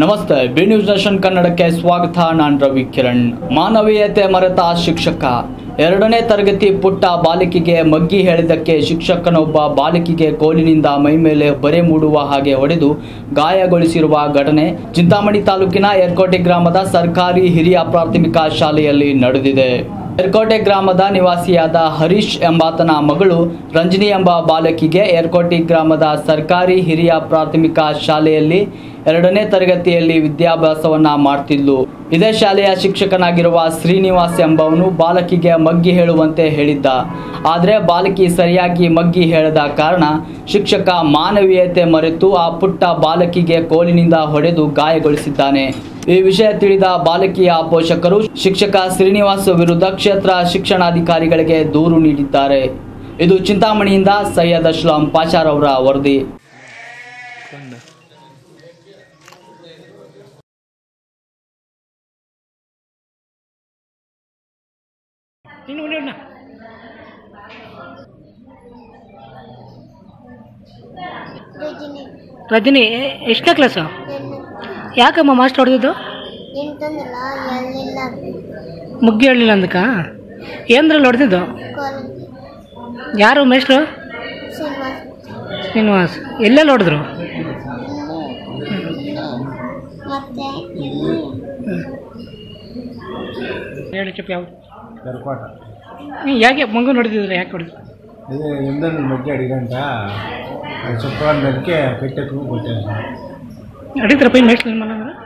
ನಮಸ್ತೆ, B news nation ಕನ್ನಡಕ್ಕೆ ಸ್ವಾಗತ. ನಾನು ರವಿ ಕಿರಣ್. ಮಾನವೀಯತೆ ಮರೆತ ಶಿಕ್ಷಕ. ಎರಡನೇ ತರಗತಿ ಪುಟ್ಟ ಬಾಲಕಿಗೆ ಮಗ್ಗಿ ಹೇಳಿದ್ದಕ್ಕೆ ಶಿಕ್ಷಕನೊಬ್ಬ ಬಾಲಕಿಗೆ ಕೋಲಿನಿಂದ ಮೈಮೇಲೆ ಬರೆ ಮೂಡುವ ಹಾಗೆ ಹೊಡೆದು ಗಾಯಗೊಳಿಸಿರುವ ಘಟನೆ ಚಿಂತಾಮಣಿ ತಾಲೂಕಿನ ಏರ್ಕೋಟೆ ಗ್ರಾಮದ ಸರ್ಕಾರಿ ಹಿರಿಯ ಪ್ರಾಥಮಿಕ ಶಾಲೆಯಲ್ಲಿ ನಡೆದಿದೆ. ಯರ್ಕೋಟೆ ಗ್ರಾಮದ ನಿವಾಸಿಯಾದ ಹರೀಶ್ ಎಂಬಾತನ ಮಗಳು ರಂಜನಿ ಎಂಬ ಬಾಲಕಿಗೆ ಏರ್ಕೋಟೆ ಗ್ರಾಮದ ಸರ್ಕಾರಿ ಹಿರಿಯ ಪ್ರಾಥಮಿಕ ಶಾಲೆಯಲ್ಲಿ ಎರಡನೇ ತರಗತಿಯಲ್ಲಿ ವಿದ್ಯಾಭ್ಯಾಸವನ್ನ ಮಾಡ್ತಿದ್ಲು. ಇದೇ ಶಾಲೆಯ ಶಿಕ್ಷಕನಾಗಿರುವ ಶ್ರೀನಿವಾಸ್ ಎಂಬವನು ಬಾಲಕಿಗೆ ಮಗ್ಗಿ ಹೇಳುವಂತೆ ಹೇಳಿದ್ದ. ಆದರೆ ಬಾಲಕಿ ಸರಿಯಾಗಿ ಮಗ್ಗಿ ಹೇಳದ ಕಾರಣ ಶಿಕ್ಷಕ ಮಾನವೀಯತೆ ಮರೆತು ಆ ಪುಟ್ಟ ಬಾಲಕಿಗೆ ಕೋಲಿನಿಂದ ಹೊಡೆದು ಗಾಯಗೊಳಿಸಿದ್ದಾನೆ. ಈ ವಿಷಯ ತಿಳಿದ ಬಾಲಕಿಯ ಪೋಷಕರು ಶಿಕ್ಷಕ ಶ್ರೀನಿವಾಸ್ ವಿರುದ್ಧ ಕ್ಷೇತ್ರ ಶಿಕ್ಷಣಾಧಿಕಾರಿಗಳಿಗೆ ದೂರು ನೀಡಿದ್ದಾರೆ. ಇದು ಚಿಂತಾಮಣಿಯಿಂದ ಸೈಯದ್ ಅಶ್ಲಾಂ ಪಾಚಾರ್ ಅವರ ವರದಿ. ರಜನಿ, ಎಷ್ಟನೇ ಕ್ಲಾಸು ಯಾಕಮ್ಮ ಮಾಸ್ಟರ್ ಹೊಡೆದಿದ್ದು? ಮುಗ್ಗಿ ಹೇಳಿಲ್ಲ ಅಂದಕ್ಕ ಏನ್ರಲ್ಲಿ ಹೊಡೆದಿದ್ದು? ಯಾರು ಮೇಷ್ಟ್ರು? ಶ್ರೀನಿವಾಸ್. ಶ್ರೀನಿವಾಸ್. ಎಲ್ಲೆಲ್ಲಿ ಹೊಡೆದ್ರು? ಹೇಳಿ ಚಪ್ಪ ಯಾವ್ದು? ಯಾಕೆ ಮಂಗು ನೋಡಿದ್ರೆ ಯಾಕೆ ಹೊಡೆದ್ರು ಇದು ಹಿಂದನ್ ಬಗ್ಗೆ ಅಡಿಗಂಟ. ಸುಪ್ಪ ಬೆಳಕೆ ಕೆಟ್ಟ ತೂಗು ನಿಮ್ಮ ಮನೆಯವ್ರು?